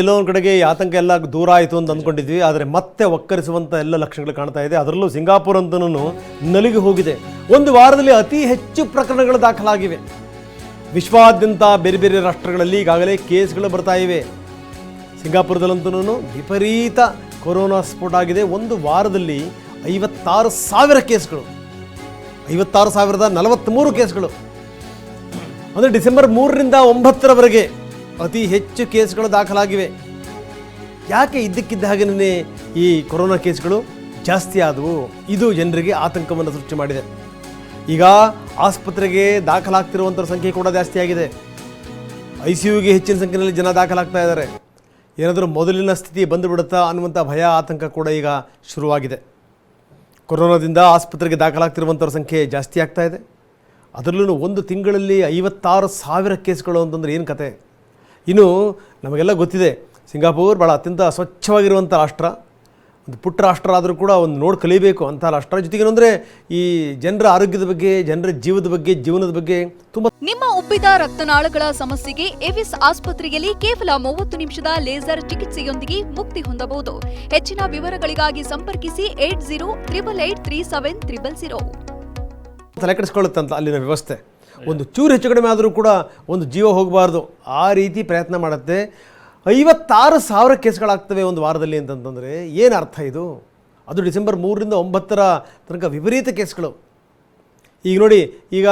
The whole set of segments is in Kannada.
ಎಲ್ಲೋ ಒಂದು ಕಡೆಗೆ ಆತಂಕ ಎಲ್ಲ ದೂರ ಆಯಿತು ಅಂತ ಅಂದ್ಕೊಂಡಿದ್ವಿ. ಆದರೆ ಮತ್ತೆ ಒಕ್ಕರಿಸುವಂಥ ಎಲ್ಲ ಲಕ್ಷಣಗಳು ಕಾಣ್ತಾ ಇದೆ. ಅದರಲ್ಲೂ ಸಿಂಗಾಪುರ್ ಅಂತನೂ ನಲಿಗೆ ಹೋಗಿದೆ. ಒಂದು ವಾರದಲ್ಲಿ ಅತಿ ಹೆಚ್ಚು ಪ್ರಕರಣಗಳು ದಾಖಲಾಗಿವೆ. ವಿಶ್ವಾದ್ಯಂತ ಬೇರೆ ಬೇರೆ ರಾಷ್ಟ್ರಗಳಲ್ಲಿ ಈಗಾಗಲೇ ಕೇಸ್ಗಳು ಬರ್ತಾ ಇವೆ. ಸಿಂಗಾಪುರದಲ್ಲಂತೂ ವಿಪರೀತ ಕೊರೋನಾ ಸ್ಫೋಟ ಆಗಿದೆ. ಒಂದು ವಾರದಲ್ಲಿ ಐವತ್ತಾರು ಸಾವಿರ ಕೇಸ್ಗಳು. ಐವತ್ತಾರು ಸಾವಿರದ ನಲವತ್ತ್ಮೂರು ಕೇಸ್ಗಳು. ಅಂದರೆ ಡಿಸೆಂಬರ್ ಮೂರರಿಂದ ಒಂಬತ್ತರವರೆಗೆ ಅತಿ ಹೆಚ್ಚು ಕೇಸ್ಗಳು ದಾಖಲಾಗಿವೆ. ಯಾಕೆ ಇದ್ದಕ್ಕಿದ್ದ ಹಾಗೆನೇ ಈ ಕೊರೋನಾ ಕೇಸ್ಗಳು ಜಾಸ್ತಿ ಆದವು? ಇದು ಜನರಿಗೆ ಆತಂಕವನ್ನು ಸೃಷ್ಟಿ ಮಾಡಿದೆ. ಈಗ ಆಸ್ಪತ್ರೆಗೆ ದಾಖಲಾಗ್ತಿರುವಂಥ ಸಂಖ್ಯೆ ಕೂಡ ಜಾಸ್ತಿ ಆಗಿದೆ. ಐ ಸಿ ಯುಗೆ ಹೆಚ್ಚಿನ ಸಂಖ್ಯೆಯಲ್ಲಿ ಜನ ದಾಖಲಾಗ್ತಾ ಇದ್ದಾರೆ. ಏನಾದರೂ ಮೊದಲಿನ ಸ್ಥಿತಿ ಬಂದುಬಿಡುತ್ತಾ ಅನ್ನುವಂಥ ಭಯ, ಆತಂಕ ಕೂಡ ಈಗ ಶುರುವಾಗಿದೆ. ಕೊರೋನಾದಿಂದ ಆಸ್ಪತ್ರೆಗೆ ದಾಖಲಾಗ್ತಿರುವಂಥವ್ರ ಸಂಖ್ಯೆ ಜಾಸ್ತಿ ಆಗ್ತಾ ಇದೆ. ಅದರಲ್ಲೂ ಒಂದು ತಿಂಗಳಲ್ಲಿ ಐವತ್ತಾರು ಸಾವಿರ ಕೇಸ್ಗಳು ಅಂತಂದರೆ ಏನು ಕತೆ? ಇನ್ನು ನಮಗೆಲ್ಲ ಗೊತ್ತಿದೆ ಸಿಂಗಾಪುರ್ ಭಾಳ ಅತ್ಯಂತ ಸ್ವಚ್ಛವಾಗಿರುವಂಥ ರಾಷ್ಟ್ರ. ಒಂದು ಪುಟ್ಟ ರಾಷ್ಟ್ರ ಆದರೂ ಕೂಡ ಒಂದು ನೋಡಿ ಕಲಿಬೇಕು ಅಂತ ರಾಷ್ಟ್ರ. ಜೊತೆಗೆ ಅಂದರೆ ಈ ಜನರ ಆರೋಗ್ಯದ ಬಗ್ಗೆ ಜನರ ಜೀವದ ಬಗ್ಗೆ ಜೀವನದ ಬಗ್ಗೆ ತುಂಬ ನಿಮ್ಮ ಉಬ್ಬಿದ ರಕ್ತನಾಳಗಳ ಸಮಸ್ಯೆಗೆ ಎವಿಸ್ ಆಸ್ಪತ್ರೆಯಲ್ಲಿ ಕೇವಲ ಮೂವತ್ತು ನಿಮಿಷದ ಲೇಸರ್ ಚಿಕಿತ್ಸೆಯೊಂದಿಗೆ ಮುಕ್ತಿ ಹೊಂದಬಹುದು. ಹೆಚ್ಚಿನ ವಿವರಗಳಿಗಾಗಿ ಸಂಪರ್ಕಿಸಿ eight zero triple eight three seven triple zero. ತಲೆ ಕೆಡಿಸ್ಕೊಳ್ಳುತ್ತಂತ ಅಲ್ಲಿನ ವ್ಯವಸ್ಥೆ. ಒಂದು ಚೂರು ಹೆಚ್ಚು ಕಡಿಮೆ ಆದರೂ ಕೂಡ ಒಂದು ಜೀವ ಹೋಗಬಾರ್ದು. ಆ ರೀತಿ ಪ್ರಯತ್ನ ಮಾಡುತ್ತೆ. ಐವತ್ತಾರು ಸಾವಿರ ಕೇಸ್ಗಳಾಗ್ತವೆ ಒಂದು ವಾರದಲ್ಲಿ ಅಂತಂತಂದರೆ ಏನು ಅರ್ಥ ಇದು? ಅದು ಡಿಸೆಂಬರ್ ಮೂರರಿಂದ ಒಂಬತ್ತರ ತನಕ ವಿಪರೀತ ಕೇಸ್ಗಳು. ಈಗ ನೋಡಿ ಈಗ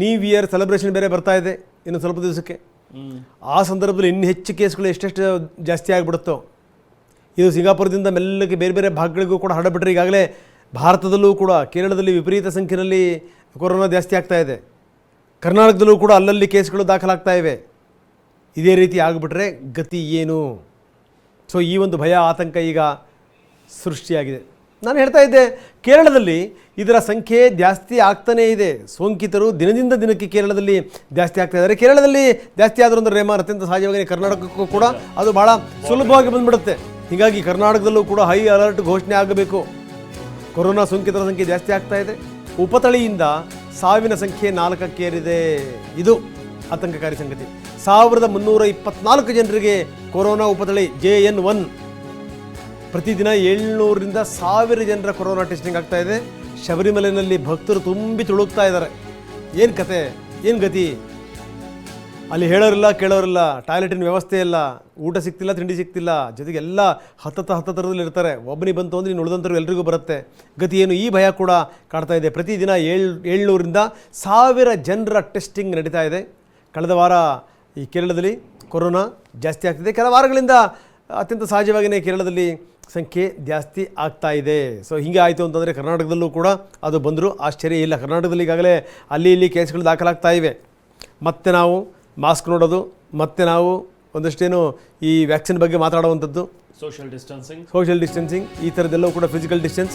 ನ್ಯೂ ಇಯರ್ ಸೆಲೆಬ್ರೇಷನ್ ಬೇರೆ ಬರ್ತಾ ಇದೆ ಇನ್ನು ಸ್ವಲ್ಪ ದಿವಸಕ್ಕೆ. ಆ ಸಂದರ್ಭದಲ್ಲಿ ಇನ್ನು ಹೆಚ್ಚು ಕೇಸ್ಗಳು ಎಷ್ಟೆಷ್ಟು ಜಾಸ್ತಿ ಆಗಿಬಿಡುತ್ತೋ. ಇದು ಸಿಂಗಾಪುರದಿಂದ ಮೆಲ್ಲಗೆ ಬೇರೆ ಬೇರೆ ಭಾಗಗಳಿಗೂ ಕೂಡ ಹರಡಬಿಟ್ರೆ ಈಗಾಗಲೇ ಭಾರತದಲ್ಲೂ ಕೂಡ ಕೇರಳದಲ್ಲಿ ವಿಪರೀತ ಸಂಖ್ಯೆಯಲ್ಲಿ ಕೊರೋನಾ ಜಾಸ್ತಿ ಆಗ್ತಾ ಇದೆ. ಕರ್ನಾಟಕದಲ್ಲೂ ಕೂಡ ಅಲ್ಲಲ್ಲಿ ಕೇಸ್ಗಳು ದಾಖಲಾಗ್ತಾ ಇವೆ. ಇದೇ ರೀತಿ ಆಗಿಬಿಟ್ರೆ ಗತಿ ಏನು? ಸೊ ಈ ಒಂದು ಭಯ, ಆತಂಕ ಈಗ ಸೃಷ್ಟಿಯಾಗಿದೆ. ನಾನು ಹೇಳ್ತಾ ಇದ್ದೆ, ಕೇರಳದಲ್ಲಿ ಇದರ ಸಂಖ್ಯೆ ಜಾಸ್ತಿ ಆಗ್ತಾನೇ ಇದೆ. ಸೋಂಕಿತರು ದಿನದಿಂದ ದಿನಕ್ಕೆ ಕೇರಳದಲ್ಲಿ ಜಾಸ್ತಿ ಆಗ್ತಾ ಇದ್ದಾರೆ. ಕೇರಳದಲ್ಲಿ ಜಾಸ್ತಿ ಆದರೂ ಒಂದು ರೇಮಾರ್ ಅತ್ಯಂತ ಸಹಜವಾಗಿ ಕರ್ನಾಟಕಕ್ಕೂ ಕೂಡ ಅದು ಭಾಳ ಸುಲಭವಾಗಿ ಬಂದ್ಬಿಡುತ್ತೆ. ಹೀಗಾಗಿ ಕರ್ನಾಟಕದಲ್ಲೂ ಕೂಡ ಹೈ ಅಲರ್ಟ್ ಘೋಷಣೆ ಆಗಬೇಕು. ಕೊರೋನಾ ಸೋಂಕಿತರ ಸಂಖ್ಯೆ ಜಾಸ್ತಿ ಆಗ್ತಾ ಇದೆ. ಉಪತಳಿಯಿಂದ ಸಾವಿನ ಸಂಖ್ಯೆ ನಾಲ್ಕಕ್ಕೇರಿದೆ ಇದು ಆತಂಕಕಾರಿ ಸಂಗತಿ. ಸಾವಿರದ ಮುನ್ನೂರ ಇಪ್ಪತ್ನಾಲ್ಕು ಜನರಿಗೆ ಕೊರೋನಾ ಉಪತಳಿ ಜೆ ಎನ್ ಒನ್. ಪ್ರತಿದಿನ ಏಳ್ನೂರರಿಂದ ಸಾವಿರ ಜನರ ಕೊರೋನಾ ಟೆಸ್ಟಿಂಗ್ ಆಗ್ತಾ ಇದೆ. ಶಬರಿಮಲೆಯಲ್ಲಿ ಭಕ್ತರು ತುಂಬಿ ತುಳುಕ್ತಾ ಇದ್ದಾರೆ. ಏನು ಕತೆ? ಏನು ಗತಿ? ಅಲ್ಲಿ ಹೇಳೋರಿಲ್ಲ, ಕೇಳೋರಿಲ್ಲ, ಟಾಯ್ಲೆಟಿನ ವ್ಯವಸ್ಥೆ ಇಲ್ಲ, ಊಟ ಸಿಗ್ತಿಲ್ಲ, ತಿಂಡಿ ಸಿಗ್ತಿಲ್ಲ, ಜೊತೆಗೆ ಎಲ್ಲ ಹತ್ತತ್ತ ಹತ್ತತ್ತರದಲ್ಲಿ ಇರ್ತಾರೆ. ಒಬ್ಬನಿಗೆ ಬಂತು ಅಂದರೆ ನೀನು ಉಳಿದಂಥವ್ರು ಎಲ್ರಿಗೂ ಬರುತ್ತೆ. ಗತಿ ಏನು? ಈ ಭಯ ಕೂಡ ಕಾಡ್ತಾ ಇದೆ. ಪ್ರತಿದಿನ ಏಳು, ಏಳ್ನೂರಿಂದ ಸಾವಿರ ಜನರ ಟೆಸ್ಟಿಂಗ್ ನಡೀತಾ ಇದೆ. ಕಳೆದ ವಾರ ಈ ಕೇರಳದಲ್ಲಿ ಕೊರೋನಾ ಜಾಸ್ತಿ ಆಗ್ತಿದೆ. ಕೆಲ ವಾರಗಳಿಂದ ಅತ್ಯಂತ ಸಹಜವಾಗಿಯೇ ಕೇರಳದಲ್ಲಿ ಸಂಖ್ಯೆ ಜಾಸ್ತಿ ಆಗ್ತಾ ಇದೆ. ಸೊ ಹೀಗೆ ಆಯಿತು ಅಂತಂದರೆ ಕರ್ನಾಟಕದಲ್ಲೂ ಕೂಡ ಅದು ಬಂದರೂ ಆಶ್ಚರ್ಯ ಇಲ್ಲ. ಕರ್ನಾಟಕದಲ್ಲಿ ಈಗಾಗಲೇ ಅಲ್ಲಿ ಇಲ್ಲಿ ಕೇಸ್ಗಳು ದಾಖಲಾಗ್ತಾ ಇವೆ. ಮತ್ತೆ ನಾವು ಮಾಸ್ಕ್ ನೋಡೋದು ಮತ್ತೆ ನಾವು ಒಂದಷ್ಟೇನು ಈ ವ್ಯಾಕ್ಸಿನ್ ಬಗ್ಗೆ ಮಾತಾಡುವಂಥದ್ದು. ಸೋಷಿಯಲ್ ಡಿಸ್ಟೆನ್ಸಿಂಗ್ ಸೋಷಿಯಲ್ ಡಿಸ್ಟೆನ್ಸಿಂಗ್ ಈ ಥರದ್ದೆಲ್ಲವೂ ಕೂಡ ಫಿಸಿಕಲ್ ಡಿಸ್ಟೆನ್ಸ್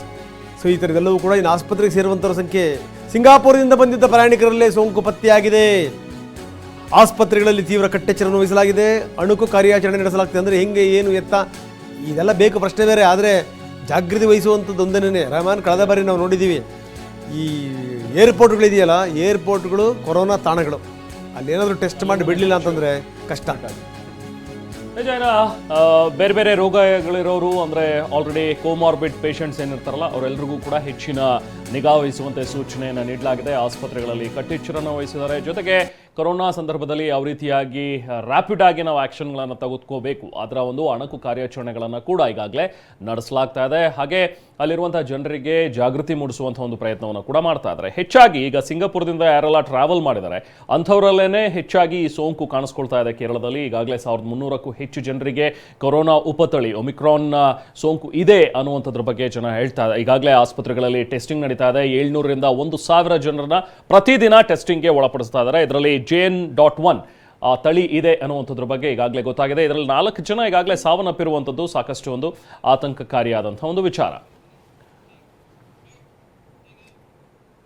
ಸೊ ಈ ಥರದ್ದೆಲ್ಲವೂ ಕೂಡ ಇನ್ನು ಆಸ್ಪತ್ರೆಗೆ ಸೇರುವಂಥವ್ರ ಸಂಖ್ಯೆ ಸಿಂಗಾಪುರದಿಂದ ಬಂದಿದ್ದ ಪ್ರಯಾಣಿಕರಲ್ಲೇ ಸೋಂಕು ಪತ್ತೆಯಾಗಿದೆ. ಆಸ್ಪತ್ರೆಗಳಲ್ಲಿ ತೀವ್ರ ಕಟ್ಟೆಚ್ಚರವನ್ನು ವಹಿಸಲಾಗಿದೆ. ಅಣುಕು ಕಾರ್ಯಾಚರಣೆ ನಡೆಸಲಾಗ್ತದೆ ಅಂದರೆ ಹೆಂಗೆ ಏನು ಎತ್ತ ಇದೆಲ್ಲ ಬೇಕು ಪ್ರಶ್ನೆ ಬೇರೆ. ಆದರೆ ಜಾಗೃತಿ ವಹಿಸುವಂಥದ್ದು ಒಂದನೇ ರಹಮಾನ್ ಕಳೆದ ಬಾರಿ ನಾವು ನೋಡಿದ್ದೀವಿ. ಈ ಏರ್ಪೋರ್ಟ್ಗಳಿದೆಯಲ್ಲ ಏರ್ಪೋರ್ಟ್ಗಳು ಕೊರೋನಾ ತಾಣಗಳು. ಅಲ್ಲಿ ಏನಾದರೂ ಟೆಸ್ಟ್ ಮಾಡಿ ಬಿಡಲಿಲ್ಲ ಅಂತಂದರೆ ಕಷ್ಟ. ನಿಜಾನ ಬೇರೆ ಬೇರೆ ರೋಗಗಳಿರೋರು ಅಂದರೆ ಆಲ್ರೆಡಿ ಕೋಮಾರ್ಬಿಡ್ ಪೇಷಂಟ್ಸ್ ಏನಿರ್ತಾರಲ್ಲ ಅವರೆಲ್ಲರಿಗೂ ಕೂಡ ಹೆಚ್ಚಿನ ನಿಗಾ ವಹಿಸುವಂತೆ ಸೂಚನೆಯನ್ನು ನೀಡಲಾಗಿದೆ. ಆಸ್ಪತ್ರೆಗಳಲ್ಲಿ ಕಟ್ಟೆಚ್ಚರನ್ನು ವಹಿಸಿದ್ದಾರೆ. ಜೊತೆಗೆ ಕೊರೋನಾ ಸಂದರ್ಭದಲ್ಲಿ ಯಾವ ರೀತಿಯಾಗಿ ರ್ಯಾಪಿಡ್ ಆಗಿ ನಾವು ಆ್ಯಕ್ಷನ್ಗಳನ್ನು ತೆಗೆದುಕೋಬೇಕು, ಅದರ ಒಂದು ಅಣಕು ಕಾರ್ಯಾಚರಣೆಗಳನ್ನು ಕೂಡ ಈಗಾಗಲೇ ನಡೆಸಲಾಗ್ತಾ ಇದೆ. ಹಾಗೆ ಅಲ್ಲಿರುವಂಥ ಜನರಿಗೆ ಜಾಗೃತಿ ಮೂಡಿಸುವಂಥ ಒಂದು ಪ್ರಯತ್ನವನ್ನು ಕೂಡ ಮಾಡ್ತಾ ಇದ್ದಾರೆ. ಹೆಚ್ಚಾಗಿ ಈಗ ಸಿಂಗಾಪುರದಿಂದ ಯಾರೆಲ್ಲ ಟ್ರಾವೆಲ್ ಮಾಡಿದ್ದಾರೆ ಅಂಥವರಲ್ಲೇ ಹೆಚ್ಚಾಗಿ ಈ ಸೋಂಕು ಕಾಣಿಸ್ಕೊಳ್ತಾ ಇದೆ ಕೇರಳದಲ್ಲಿ. ಈಗಾಗಲೇ ಸಾವಿರದ ಮುನ್ನೂರಕ್ಕೂ ಹೆಚ್ಚು ಜನರಿಗೆ ಕೊರೋನಾ ಉಪತಳಿ ಒಮಿಕ್ರಾನ್ ಸೋಂಕು ಇದೆ ಅನ್ನುವಂಥದ್ರ ಬಗ್ಗೆ ಜನ ಹೇಳ್ತಾ ಇದೆ ಈಗಾಗಲೇ ಆಸ್ಪತ್ರೆಗಳಲ್ಲಿ ಟೆಸ್ಟಿಂಗ್ ನಡೀತಾ ಇದೆ. ಏಳ್ನೂರರಿಂದ ಒಂದು ಸಾವಿರ ಜನರನ್ನ ಪ್ರತಿದಿನ ಟೆಸ್ಟಿಂಗ್ಗೆ ಒಳಪಡಿಸ್ತಾ ಇದ್ದಾರೆ. ಇದರಲ್ಲಿ ಜೇನ್ ಡಾಟ್ ಒನ್ ತಳಿ ಇದೆ ಅನ್ನುವಂಥದ್ರ ಬಗ್ಗೆ ಈಗಾಗಲೇ ಗೊತ್ತಾಗಿದೆ. ಇದರಲ್ಲಿ ನಾಲ್ಕು ಜನ ಈಗಾಗಲೇ ಸಾವನ್ನಪ್ಪಿರುವಂಥದ್ದು ಸಾಕಷ್ಟು ಒಂದು ಆತಂಕಕಾರಿಯಾದಂಥ ಒಂದು ವಿಚಾರ.